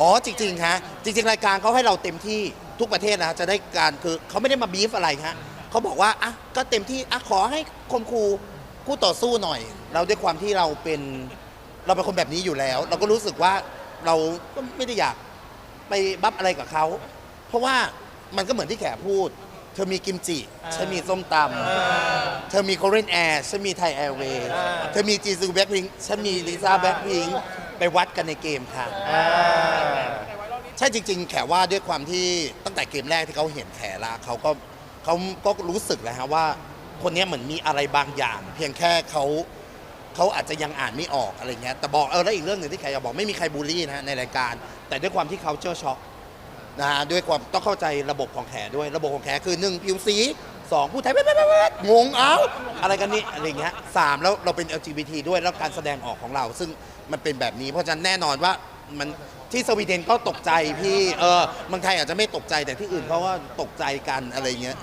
อ๋อจริงๆฮะจริง ๆ รายการเขาให้เราเต็มที่ทุกประเทศนะจะได้การคือเขาไม่ได้มาบีฟอะไรฮะเขาบอกว่าอะก็เต็มที่อะขอให้คมครูคู่ต่อสู้หน่อย เราด้วยความที่เราเป็นเราเป็นคนแบบนี้อยู่แล้ว เราก็รู้สึกว่าเราก็ไม่ได้อยากไปบัฟอะไรกับเขาเพราะว่ามันก็เหมือนที่แขพูด เธอมีกิมจิฉันมีส้มตำเธอมีโคเรนแอร์ฉันมีไทยแอร์เวย์เธอมีจีซูแบ็คพิงฉันมีลิซ่าแบ็คพิง ไปวัดกันในเกมค่ะใช่จริง ๆ แขว่าด้วยความที่ตั้งแต่เกมแรกที่เขาเห็นแขละเขาก็เขาก็รู้สึกแล้วฮะว่า คนเนี้ยเหมือนมีอะไรบางอย่าง เพียงแค่เขาเขาอาจจะยังอ่านไม่ออกอะไรเงี้ยแต่บอกเออแล้วอีกเรื่องหนึ่งที่แขอยากบอกไม่มีใครบูลลี่นะฮะในรายการ แต่ด้วยความที่เขาเจอช็อกนะฮะด้วยความต้องเข้าใจระบบของแขด้วย ระบบของแขคือหนึ่งผิวสี สองผู้ไทยแป๊ดแป๊ดแป๊ดแป๊ดงงเอ้าอะไรกันนี่อะไรเงี้ยสามแล้วเราเป็น LGBT ด้วยแล้วการแสดงออกของเรา ซึ่งมันเป็นแบบนี้ เพราะฉะนั้นแน่นอนว่ามันที่สวีเดนก็ตกใจพี่เออเมืองไทยอาจจะไม่ตกใจแต่ที่อื่นเขาก็ตกใจกันอะไรเงี้ย